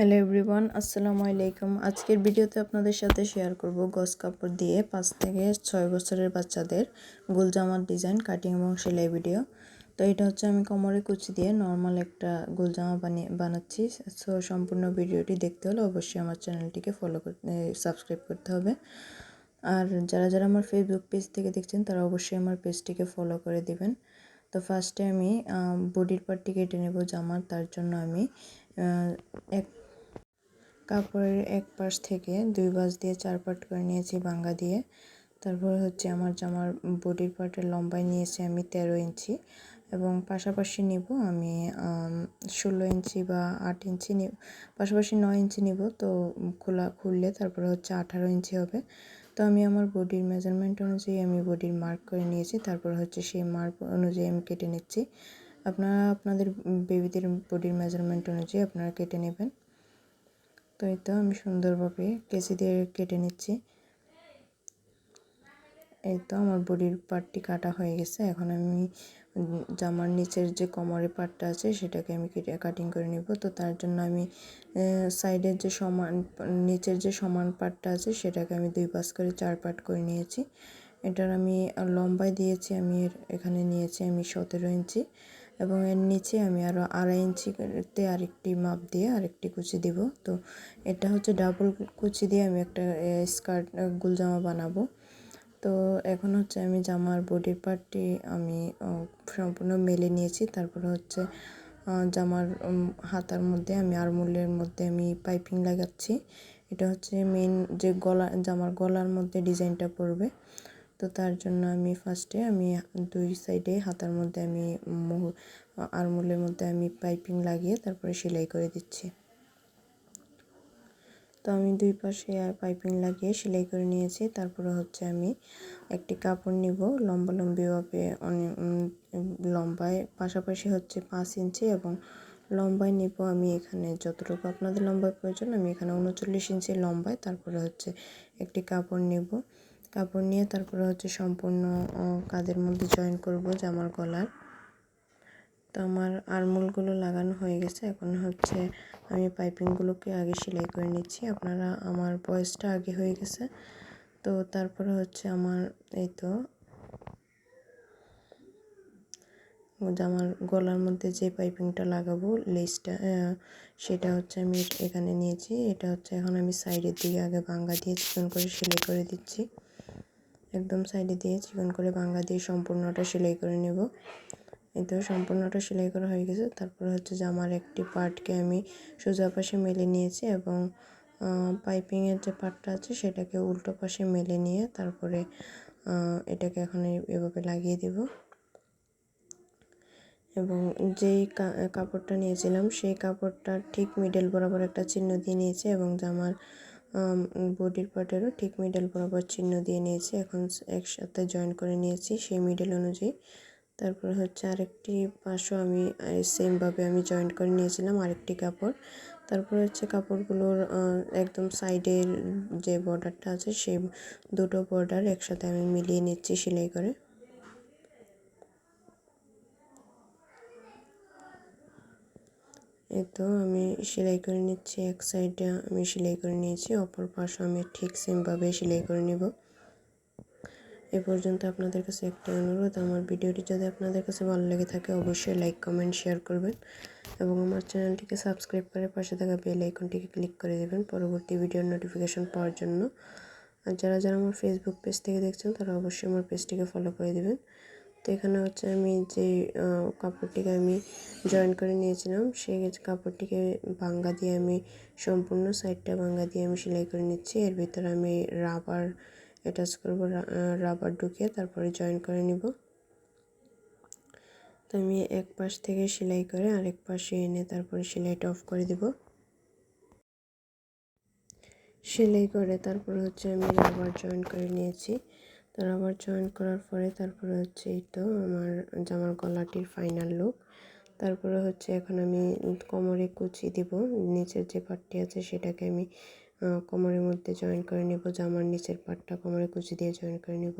Hello everyone, আসসালামু আলাইকুম। আজকের ভিডিওতে আপনাদের সাথে শেয়ার করব গস কাপড় দিয়ে পাঁচ থেকে ছয় বছরের বাচ্চাদের গোল জামার ডিজাইন কাটিং এবং সেলাই ভিডিও তো এটা হচ্ছে আমি কোমরে কুচি দিয়ে নর্মাল একটা গোল জামা বানিয়ে, বানাচ্ছি। সো সম্পূর্ণ ভিডিওটি দেখতে হলে অবশ্যই আমার চ্যানেলটিকে ফলো করতে সাবস্ক্রাইব করতে হবে। আর যারা যারা আমার ফেসবুক পেজ থেকে দেখছেন, তারা অবশ্যই আমার পেজটিকে ফলো করে দিবেন। তো ফার্স্টে আমি বডির পার্টটি কেটে নেব জামার। তার জন্য আমি এক কাপড়ের এক পাশ থেকে দুই বাস দিয়ে চার পাট করে নিয়েছি বাঙ্গা দিয়ে। তারপর হচ্ছে আমার জামার বডির পার্টের লম্বায় নিয়েছি আমি তেরো ইঞ্চি এবং পাশাপাশি নিব আমি ষোলো ইঞ্চি বা আট ইঞ্চি পাশাপাশি নয় ইঞ্চি নিব। তো খোলা খুললে তারপরে হচ্ছে আঠারো ইঞ্চি হবে। তো আমি আমার বডির মেজারমেন্ট অনুযায়ী আমি বডির মার্ক করে নিয়েছি। তারপর হচ্ছে সেই মার্ক অনুযায়ী আমি কেটে নিচ্ছি। আপনারা, আপনাদের বেবিদের বডির মেজারমেন্ট অনুযায়ী আপনারা কেটে নেবেন। তো এই তো আমি সুন্দরভাবে কেচি দিয়ে কেটে নিচ্ছি। এই তো আমার বডির পার্টটি কাটা হয়ে গেছে। এখন আমি জামার নিচের যে কোমরের পার্টটা আছে, সেটাকে আমি কেটে কাটিং করে নিব। তো তার জন্য আমি সাইডের যে সমান, নিচের যে সমান পার্টটা আছে, সেটাকে আমি দুই পাশ করে চার পার্ট করে নিয়েছি। এটার আমি লম্বায় দিয়েছি, আমি এখানে নিয়েছি আমি সতেরো ইঞ্চি। এবং এর নিচে আমি আরও আড়াই ইঞ্চিতে আরেকটি মাপ দিয়ে আরেকটি কুচি দিব। তো এটা হচ্ছে ডাবল কুচি দিয়ে আমি একটা স্কার্ট গুল জামা বানাবো। তো এখন হচ্ছে আমি জামার বডির পার্টটি আমি সম্পূর্ণ মেলে নিয়েছি। তারপরে হচ্ছে জামার হাতার মধ্যে আমি আরমুলের মধ্যে আমি পাইপিং লাগাচ্ছি। এটা হচ্ছে মেন যে গলা, জামার গলার মধ্যে ডিজাইনটা পড়বে। তো তার জন্য আমি ফার্স্টে আমি দুই সাইডে হাতার মধ্যে আমি আরমুলের মধ্যে আমি পাইপিং লাগিয়ে তারপরে সেলাই করে দিচ্ছি। তো আমি দুই পাশে পাইপিং লাগিয়ে সেলাই করে নিয়েছি। তারপরে হচ্ছে আমি একটি কাপড় নিব লম্বা লম্বিভাবে অনেক লম্বায়, পাশাপাশি হচ্ছে পাঁচ ইঞ্চি এবং লম্বায় নিব আমি এখানে যতটুকু আপনাদের লম্বায় প্রয়োজন আমি এখানে উনচল্লিশ ইঞ্চি লম্বায় তারপরে হচ্ছে একটি কাপড় নেব। কাপড় নিয়ে তারপরে হচ্ছে সম্পূর্ণ কাদের মধ্যে জয়েন করব জামার গলার। তো আমার আরমোলগুলো লাগানো হয়ে গেছে। এখন হচ্ছে আমি পাইপিংগুলোকে আগে সেলাই করে নিচ্ছি। আপনারা, আমার বয়সটা আগে হয়ে গেছে। তো তারপরে হচ্ছে আমার, এই তো জামার গলার মধ্যে যে পাইপিংটা লাগাবো লেসটা সেটা হচ্ছে আমি এখানে নিয়েছি। এটা হচ্ছে এখন আমি সাইডের দিকে আগে বাঙ্গা দিয়ে চিকন করে সেলাই করে দিচ্ছি। একদম সাইডে দিয়ে চিকন করে বাঙ্গা দিয়ে সম্পূর্ণটা সেলাই করে নেব। এই তো সম্পূর্ণটা সেলাই করা হয়ে গেছে। তারপর হচ্ছে জামার একটি পার্টকে আমি সোজা পাশে মেলে নিয়েছি এবং পাইপিংয়ের যে পার্টটা আছে সেটাকে উল্টো পাশে মেলে নিয়ে তারপরে এটাকে এখন এভাবে লাগিয়ে দেব। এবং যেই কাপড়টা নিয়েছিলাম সেই কাপড়টার ঠিক মিডল বরাবর একটা চিহ্ন দিয়ে নিয়েছি এবং জামার বডির পার্টেরও ঠিক মিডল বরাবর চিহ্ন দিয়ে নিয়েছি। এখন একসাথে জয়েন করে নিয়েছি সেই মিডল অনুযায়ী। তারপর হচ্ছে আরেকটি পাশও আমি সেমভাবে আমি জয়েন্ট করে নিয়েছিলাম, আরেকটি কাপড়। তারপর হচ্ছে কাপড়গুলোর একদম সাইডের যে বর্ডারটা আছে, সেই দুটো বর্ডার একসাথে আমি মিলিয়ে নিচ্ছি সেলাই করে। এই তো আমি সেলাই করে নিচ্ছি, এক সাইডে আমি সেলাই করে নিয়েছি, অপর পাশও আমি ঠিক সেমভাবে সেলাই করে নিব। এ পর্যন্ত আপনাদের কাছে একটা অনুরোধ, আমার ভিডিওটি যদি আপনাদের কাছে ভালো লেগে থাকে অবশ্যই লাইক কমেন্ট শেয়ার করবেন এবং আমার চ্যানেলটিকে সাবস্ক্রাইব করে পাশে থাকা বেল আইকনটিকে ক্লিক করে দেবেন পরবর্তী ভিডিওর নোটিফিকেশন পাওয়ার জন্য। আর যারা যারা আমার ফেসবুক পেজ থেকে দেখছেন তারা অবশ্যই আমার পেজটিকে ফলো করে দেবেন। তো এখানে হচ্ছে আমি যে কাপড়টিকে আমি জয়েন করে নিয়েছিলাম সেই কাপড়টিকে ভাঙ্গা দিয়ে আমি সম্পূর্ণ সাইডটা ভাঙ্গা দিয়ে আমি সেলাই করে নিচ্ছি। এর ভিতরে আমি রাবার অ্যাটাচ করব রাবার ঢুকিয়ে তারপরে জয়েন করে নিব। তো আমি এক পাশ থেকে সেলাই করে আরেক পাশে এনে তারপরে সেলাইটা অফ করে দিব। সেলাই করে তারপরে হচ্ছে আমি রাবার জয়েন করে নিয়েছি। তো আবার জয়েন করার পরে তারপরে হচ্ছে এই তো আমার জামার গলাটির ফাইনাল লুক তারপরে হচ্ছে এখন আমি কোমরে কুচি দিব, নিচের যে পাটটি আছে সেটাকে আমি কোমরের মধ্যে জয়েন করে নেব, জামার নিচের পাটটা কোমরে কুচি দিয়ে জয়েন করে নেব।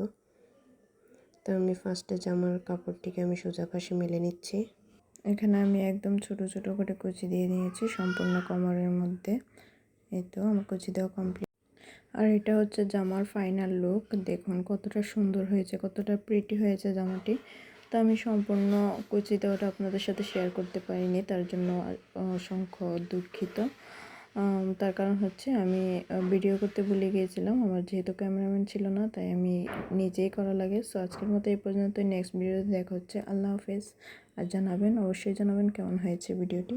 তো আমি ফার্স্টে জামার কাপড়টিকে আমি সোজা পাশে মেলে নিচ্ছি। এখানে আমি একদম ছোট ছোট করে কুচি দিয়ে নিয়েছি সম্পূর্ণ কোমরের মধ্যে। এই তো আমার কুচি দেওয়া কমপ্লিট আর এটা হচ্ছে জামার ফাইনাল লুক দেখুন কতটা সুন্দর হয়েছে, কতটা প্রিটি হয়েছে জামাটি। তো আমি সম্পূর্ণ কুচি ওটা আপনাদের সাথে শেয়ার করতে পারিনি, তার জন্য অসংখ্য দুঃখিত। তার কারণ হচ্ছে আমি ভিডিও করতে ভুলে গিয়েছিলাম, আমার যেহেতু ক্যামেরাম্যান ছিল না, তাই আমি নিজেই করা লাগে। সো আজকের মতো এই পর্যন্ত নেক্সট ভিডিওতে দেখা হচ্ছে। আল্লাহ হাফেজ। আর জানাবেন, অবশ্যই জানাবেন কেমন হয়েছে ভিডিওটি